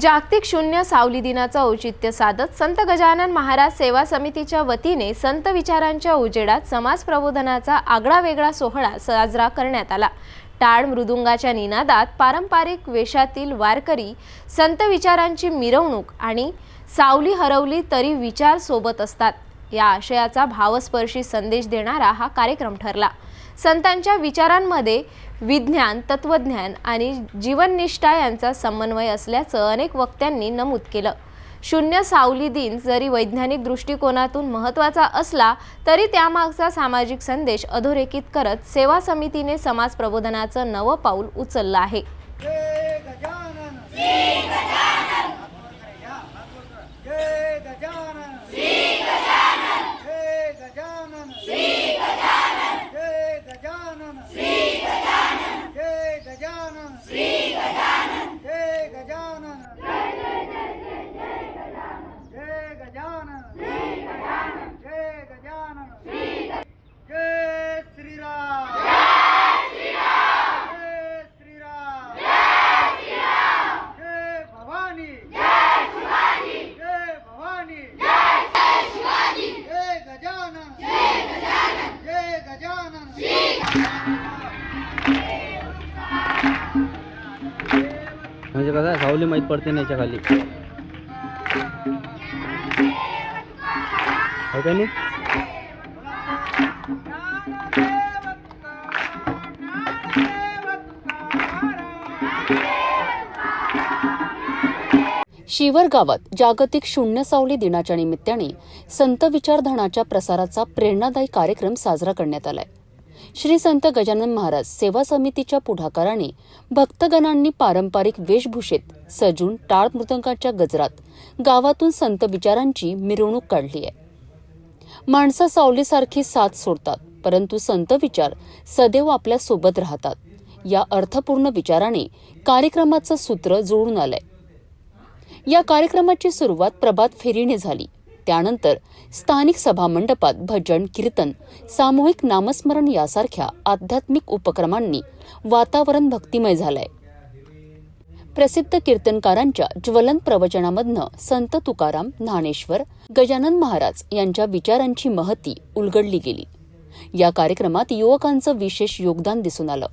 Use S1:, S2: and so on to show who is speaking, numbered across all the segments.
S1: जागतिक शून्य सावली दिनाचं औचित्य साधत संत गजानन महाराज सेवा समितीच्या वतीने संत विचारांच्या उजेडात समाज प्रबोधनाचा आगळा वेगळा सोहळा साजरा करण्यात आला. टाळ मृदुंगाच्या निनादात पारंपरिक वेशातील वारकरी संत विचारांची मिरवणूक आणि सावली हरवली तरी विचार सोबत असतात. या आशयाचा भावस्पर्शी संदेश देणारा हा कार्यक्रम ठरला. संतांच्या विचारांमध्ये विज्ञान तत्वज्ञान आणि जीवननिष्ठा यांचा समन्वय असल्याचं अनेक वक्त्यांनी नमूद केलं. शून्य सावली दिन जरी वैज्ञानिक दृष्टिकोनातून महत्त्वाचा असला तरी त्यामागचा सामाजिक संदेश अधोरेखित करत सेवा समितीने समाज प्रबोधनाचं नवं पाऊल उचललं आहे.
S2: म्हणजे कसं सावली माहीत पडते ना याच्या खाली आहे का नाही?
S3: शिवर गावात जागतिक शून्य सावली दिनाच्या निमित्ताने संत विचारधनाच्या प्रसाराचा प्रेरणादायी कार्यक्रम साजरा करण्यात आलाय. श्री संत गजानन महाराज सेवा समितीच्या पुढाकाराने भक्तगणांनी पारंपरिक वेशभूषेत सजून टाळ मृदंगाच्या गजरात गावातून संत विचारांची मिरवणूक काढली आहे. माणसं सावलीसारखी साथ सोडतात परंतु संत विचार सदैव आपल्यासोबत राहतात. या अर्थपूर्ण विचाराने कार्यक्रमाचं सूत्र जुळून आलंय. या कार्यक्रमाची सुरुवात प्रभात फेरीने झाली. त्यानंतर स्थानिक सभामंडपात भजन कीर्तन सामूहिक नामस्मरण यासारख्या आध्यात्मिक उपक्रमांनी वातावरण भक्तिमय झालंय. प्रसिद्ध कीर्तनकारांच्या ज्वलन प्रवचनामधनं संत तुकाराम ज्ञानेश्वर गजानन महाराज यांच्या विचारांची महती उलगडली गेली. या कार्यक्रमात युवकांचं विशेष योगदान दिसून आलं.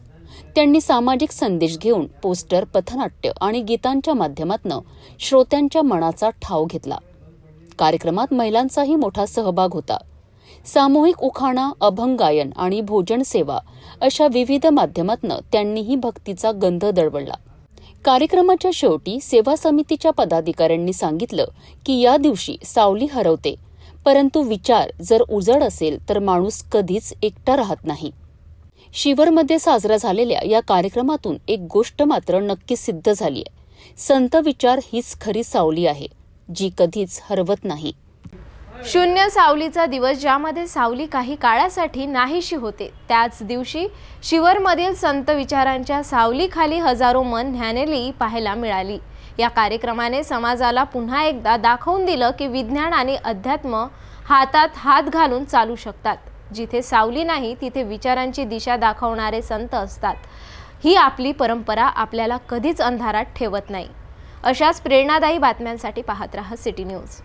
S3: त्यांनी सामाजिक संदेश घेऊन पोस्टर पथनाट्य आणि गीतांच्या माध्यमातून श्रोत्यांच्या मनाचा ठाव घेतला. कार्यक्रमात महिलांचाही मोठा सहभाग होता. सामूहिक उखाणा अभंगायन आणि भोजन सेवा अशा विविध माध्यमातून त्यांनीही भक्तीचा गंध दळवळला. कार्यक्रमाच्या शेवटी सेवा समितीच्या पदाधिकाऱ्यांनी सांगितलं की या दिवशी सावली हरवते. परंतु विचार जर उजड असेल तर माणूस कधीच एकटा राहत नाही. शिवरमध्ये साजरा झालेल्या या कार्यक्रमातून एक गोष्ट मात्र नक्की सिद्ध झाली आहे संत विचार हीच खरी सावली आहे. जी कधीच हरवत नाही.
S1: शून्य सावलीचा दिवस ज्यामध्ये सावली काही काळासाठी नाहीशी होते त्याच दिवशी शिवरमधील संत विचारांच्या सावलीखाली हजारो मन ज्ञानेली पाहायला मिळाली. या कार्यक्रमाने समाजाला पुन्हा एकदा दाखवून दिलं की विज्ञान आणि अध्यात्म हातात हात घालून चालू शकतात. जिथे सावली नाही तिथे विचारांची दिशा दाखवणारे संत असतात. ही आपली परंपरा आपल्याला कधीच अंधारात ठेवत नाही. अशाच प्रेरणादायी बातम्यांसाठी पाहत रहा सिटी न्यूज.